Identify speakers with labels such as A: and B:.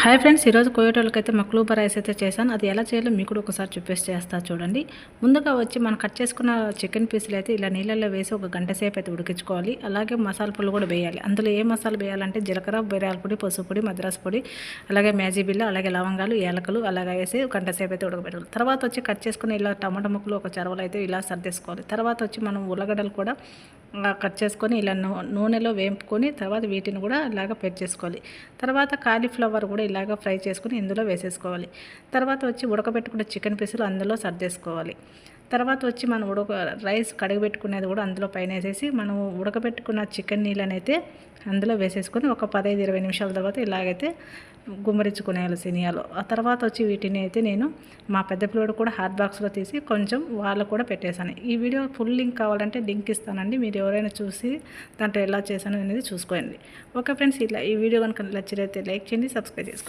A: Hi friends ఈరోజు కోయటోళ్ళకి అయితే మక్లూబా rice అయితే చేశాను. అది ఎలా చేయాలో మీకు కూడా ఒకసారి చూపేసి చేస్తా చూడండి. ముందుగా వచ్చి మనం కట్ చేసుకున్న చికెన్ పీసులు అయితే ఇలా నీళ్ళల్లో వేసి ఒక గంట సేపు అయితే ఉడికించుకోవాలి. అలాగే మసాలా పొడి కూడా వేయాలి. అందులో ఏ మసాలా వేయాలంటే జీలకర్ర బిర్యాల పొడి పసుపు పొడి మద్రాసు పొడి అలాగే మ్యాజీ బిల్ల అలాగే లవంగాలు ఏలకలు అలాగే వేసి గంట సేపు అయితే ఉడకబెట్టాలి తర్వాత వచ్చి కట్ చేసుకుని ఇలా టమాటా ముక్కలు ఒక చెరవలు అయితే ఇలా సర్దేసుకోవాలి. తర్వాత వచ్చి మనం ఉల్లగడ్డలు కూడా కట్ చేసుకొని ఇలా నూనెలో వేపుకొని తర్వాత వీటిని కూడా ఇలాగ పెట్టేసుకోవాలి తర్వాత కాలీఫ్లవర్ కూడా ఇలాగ ఫ్రై చేసుకొని ఇందులో వేసేసుకోవాలి. తర్వాత వచ్చి ఉడకబెట్టుకున్న చికెన్ పీసులు అందులో సర్దేసుకోవాలి. తర్వాత వచ్చి మనం ఉడక రైస్ కడగబెట్టుకునేది కూడా అందులో పైన వేసేసి మనం ఉడకబెట్టుకున్న చికెన్ నీళ్ళనైతే అందులో వేసేసుకొని ఒక పదహైదు ఇరవై నిమిషాల తర్వాత ఇలాగైతే గుమ్మరించుకునేయాలి సినియాలో ఆ తర్వాత వచ్చి వీటిని అయితే నేను మా పెద్ద పిల్లడు కూడా హాట్ బాక్స్లో తీసి కొంచెం వాళ్ళు కూడా పెట్టేశాను. ఈ వీడియో ఫుల్ లింక్ కావాలంటే లింక్ ఇస్తానండి. మీరు ఎవరైనా చూసి దాంట్లో ఎలా చేశాను అనేది చూసుకోండి. ఓకే ఫ్రెండ్స్ ఇలా ఈ వీడియో కనుక నచ్చినైతే లైక్ చేయండి సబ్స్క్రైబ్ చేసుకోండి.